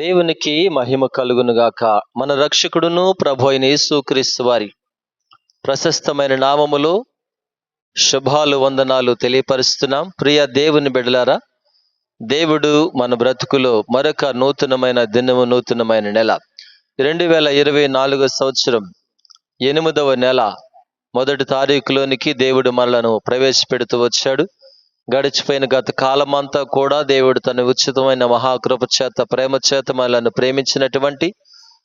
దేవునికి మహిమ కలుగునుగాక మన రక్షకుడును ప్రభు అయిన యేసుక్రీస్తు వారి ప్రశస్తమైన నామములో శుభాలు వందనాలు తెలియపరుస్తున్నాం. ప్రియ దేవుని బిడలారా దేవుడు మన బ్రతుకులో మరొక నూతనమైన దినము నూతనమైన నెల. రెండు వేల ఇరవై నాలుగో సంవత్సరం ఎనిమిదవ నెల. మొదటి తారీఖులోనికి దేవుడు మనలను ప్రవేశపెడుతూ వచ్చాడు. గడిచిపోయిన గత కాలమంతా కూడా దేవుడు తన ఉచితమైన మహాకృప చేత ప్రేమ చేత మనల్ని ప్రేమించినటువంటి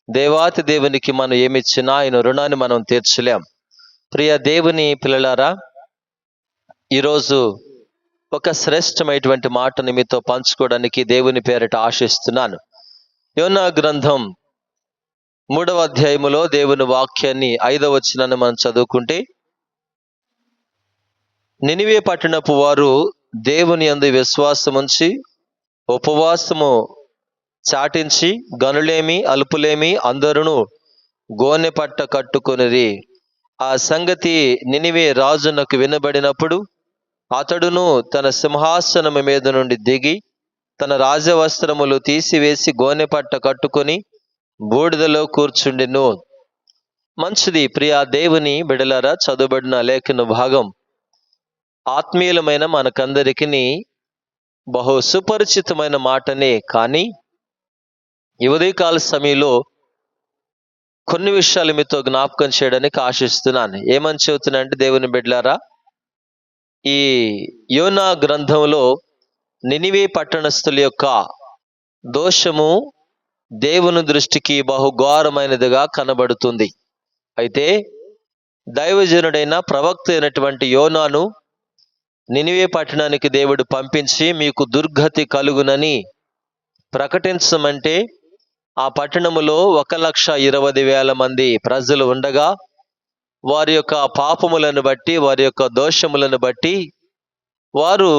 దేవాతి దేవునికి మనం ఏమిచ్చినా ఆయన రుణాన్ని మనం తీర్చలేం. ప్రియ దేవుని పిల్లలారా ఈరోజు ఒక శ్రేష్టమైనటువంటి మాటని మీతో పంచుకోవడానికి దేవుని పేరిట ఆశిస్తున్నాను. యోనా గ్రంథం మూడవ అధ్యాయములో దేవుని వాక్యాన్ని ఐదవ వచ్చినాన్ని మనం చదువుకుంటే నినివే పట్టినపు వారు దేవుని అందు విశ్వాసముంచి ఉపవాసము చాటించి గనులేమి అలుపులేమి అందరును గోనె పట్ట కట్టుకొనిరి. ఆ సంగతి నినివే రాజునకు వినబడినప్పుడు అతడును తన సింహాసనము మీద నుండి దిగి తన రాజవస్త్రములు తీసివేసి గోనె పట్ట కట్టుకొని బూడిదలో కూర్చుండెను. మంచిది ప్రియా దేవుని బిడలారా చదువుబడిన లేఖన భాగం. ఆత్మీయులమైన మనకందరికీ బహు సుపరిచితమైన మాటనే కానీ ఈ ఉదయకాల సమయంలో కొన్ని విషయాలు మీతో జ్ఞాపకం చేయడానికి ఆశిస్తున్నాను. ఏమని చెబుతున్నా అంటే దేవుని బిడ్లారా ఈ యోనా గ్రంథంలో నినివే పట్టణస్థుల యొక్క దోషము దేవుని దృష్టికి బహుఘోరమైనదిగా కనబడుతుంది. అయితే దైవజనుడైన ప్రవక్త అయినటువంటి యోనాను నినివే పట్టణానికి దేవుడు పంపించి మీకు దుర్గతి కలుగునని ప్రకటించమంటే ఆ పట్టణములో ఒక లక్ష ఇరవై వేల మంది ప్రజలు ఉండగా వారి యొక్క పాపములను బట్టి వారి యొక్క దోషములను బట్టి వారు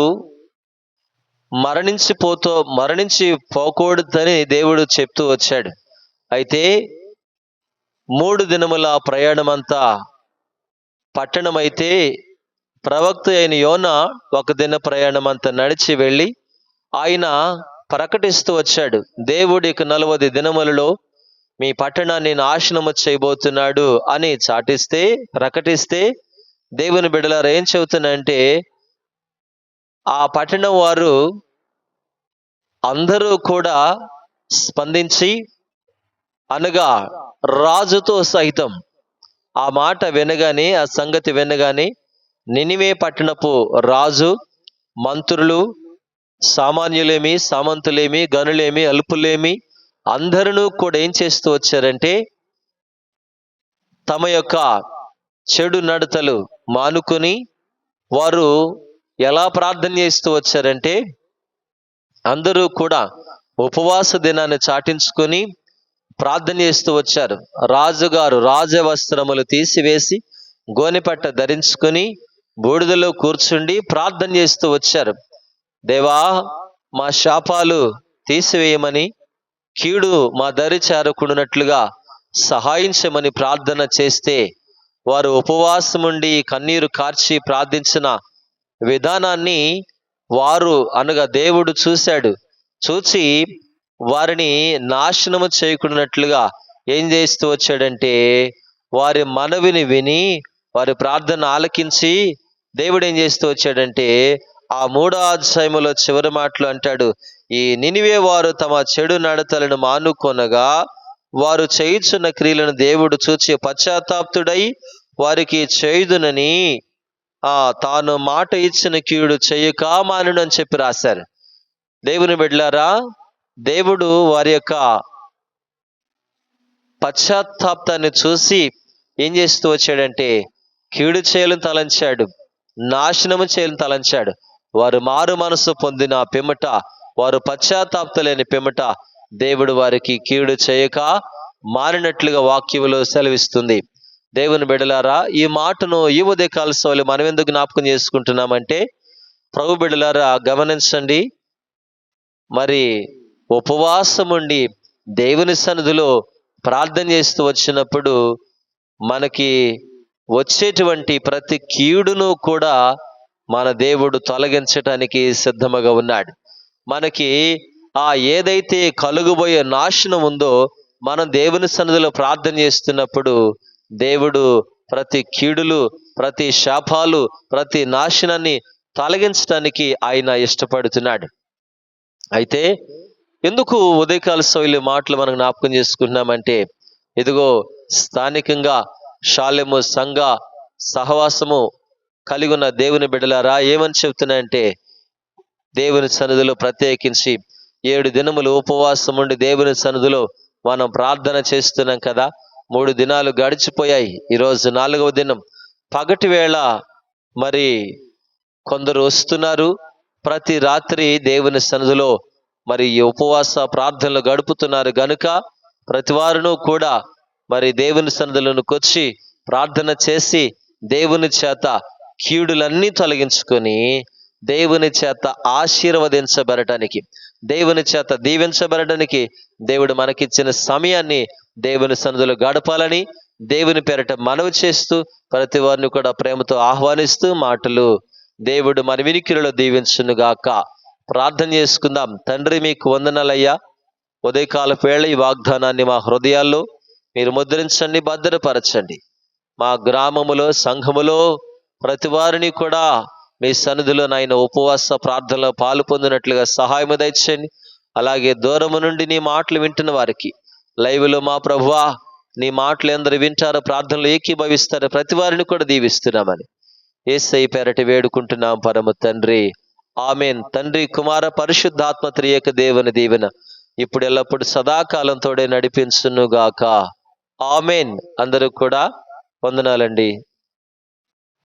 మరణించిపోతో మరణించి పోకూడదని దేవుడు చెప్తూ వచ్చాడు. అయితే మూడు దినముల ప్రయాణమంతా పట్టణమైతే ప్రవక్త అయిన యోన ఒక దిన ప్రయాణం అంతా నడిచి వెళ్ళి ఆయన ప్రకటిస్తూ వచ్చాడు. దేవుడికి నలభై దినములలో మీ పట్టణాన్ని నాశనము చేయబోతున్నాడు అని చాటిస్తే ప్రకటిస్తే దేవుని బిడలారు ఏం చెబుతున్నంటే ఆ పట్టణం వారు అందరూ కూడా స్పందించి అనగా రాజుతో సహితం ఆ మాట వినగానే ఆ సంగతి వినగానే నినివే పట్టణపు రాజు మంత్రులు సామాన్యులేమి సామంతులేమి గనులేమి అల్పులేమి అందరూ కూడా ఏం చేస్తూ వచ్చారంటే తమ యొక్క చెడు నడతలు మానుకొని వారు ఎలా ప్రార్థన చేస్తూ వచ్చారంటే అందరూ కూడా ఉపవాస దినాన్ని చాటించుకొని ప్రార్థన చేస్తూ వచ్చారు. రాజుగారు రాజవస్త్రములు తీసివేసి గోనెపట్ట ధరించుకొని బూడిదలో కూర్చుండి ప్రార్థన చేస్తూ వచ్చారు. దేవా మా శాపాలు తీసివేయమని కీడు మా దరి చేరకుండానట్లుగా సహాయించమని ప్రార్థన చేస్తే వారు ఉపవాసముండి కన్నీరు కార్చి ప్రార్థించిన విధానాన్ని వారు అనగా దేవుడు చూశాడు. చూచి వారిని నాశనము చేయకున్నట్లుగా ఏం చేస్తూ వచ్చాడంటే వారి మనవిని విని వారి ప్రార్థన ఆలకించి దేవుడు ఏం చేస్తూ వచ్చాడంటే ఆ మూడో అధ్యాయములో చివరి మాటలు అంటాడు ఈ నినివే వారు తమ చెడు నడతలను మానుకొనగా వారు చేయుచున్న క్రియలను దేవుడు చూచి పశ్చాత్తాప్తుడై వారికి చేయుదునని ఆ తాను మాట ఇచ్చిన కీడు చెయ్యక మానుడు అని చెప్పి రాశారు. దేవుని బిడ్లారా దేవుడు వారి యొక్క పశ్చాత్తాప్తాన్ని చూసి ఏం చేస్తూ వచ్చాడంటే కీడు చేయలను తలంచాడు. నాశనము చేయని తలంచాడు. వారు మారు మనసు పొందిన పిమ్మట వారు పశ్చాత్తాప్తలేని పిమ్మట దేవుడు వారికి కీడు చేయక మారినట్లుగా వాక్యములో సెలవిస్తుంది. దేవుని బిడలారా ఈ మాటను ఈ ఉదయ సోలు మనం ఎందుకు జ్ఞాపకం చేసుకుంటున్నామంటే ప్రభు బిడలారా గమనించండి. మరి ఉపవాసం ఉండి దేవుని సన్నిధిలో ప్రార్థన చేస్తూ వచ్చినప్పుడు మనకి వచ్చేటువంటి ప్రతి కీడును కూడా మన దేవుడు తొలగించటానికి సిద్ధముగా ఉన్నాడు. మనకి ఆ ఏదైతే కలుగుబోయే నాశనం ఉందో మనం దేవుని సన్నిధిలో ప్రార్థన చేస్తున్నప్పుడు దేవుడు ప్రతి కీడులు ప్రతి శాపాలు ప్రతి నాశనాన్ని తొలగించడానికి ఆయన ఇష్టపడుతున్నాడు. అయితే ఎందుకు ఉదయకాల శైలి మాటలు మనం జ్ఞాపకం చేసుకుంటున్నామంటే ఇదిగో స్థానికంగా శాలెము సంఘ సహవాసము కలిగి ఉన్న దేవుని బిడ్డలారా ఏమని చెప్తున్నాయంటే దేవుని సన్నిధిలో ప్రత్యేకించి ఏడు దినములు ఉపవాసం ఉండి దేవుని సన్నిధిలో మనం ప్రార్థన చేస్తున్నాం కదా. మూడు దినాలు గడిచిపోయాయి. ఈరోజు నాలుగవ దినం. పగటి వేళ మరి కొందరు వస్తున్నారు. ప్రతి రాత్రి దేవుని సన్నిధిలో మరి ఈ ఉపవాస ప్రార్థనలు గడుపుతున్నారు. గనుక ప్రతివారును కూడా మరి దేవుని సన్నిధిలోనికి వచ్చి ప్రార్థన చేసి దేవుని చేత కీడులన్నీ తొలగించుకొని దేవుని చేత ఆశీర్వదించబడటానికి దేవుని చేత దీవించబడటానికి దేవుడు మనకిచ్చిన సమయాన్ని దేవుని సన్నిధిలో గడపాలని దేవుని పేరట మనవి చేస్తూ ప్రతి వారిని కూడా ప్రేమతో ఆహ్వానిస్తూ మాటలు దేవుడు మన వినికిరిలో దీవించునుగాక ప్రార్థన చేసుకుందాం. తండ్రి మీకు వందనాలయ్యా. ఉదయకాల వేళ ఈ వాగ్దానాన్ని మా హృదయాల్లో మీరు ముద్రించండి భద్రపరచండి. మా గ్రామములో సంఘములో ప్రతి వారిని కూడా మీ సన్నిధిలో నాయన ఉపవాస ప్రార్థనలో పాలు పొందినట్లుగా సహాయము దయచండి అలాగే దూరము నుండి నీ మాటలు వింటున్న వారికి లైవ్లో మా ప్రభువా నీ మాటలు ఎందరు వింటారో ప్రార్థనలు ఏకీభవిస్తారు ప్రతి వారిని కూడా దీవిస్తున్నామని ఏసై పేరటి వేడుకుంటున్నాం పరమ తండ్రి. ఆమెన్. తండ్రి కుమార పరిశుద్ధాత్మ త్రియక దేవుని దీవెన ఇప్పుడు ఎల్లప్పుడు సదాకాలం తోడే నడిపించునుగాక. ఆమెన్. అందరూ కూడా వందనాలండి.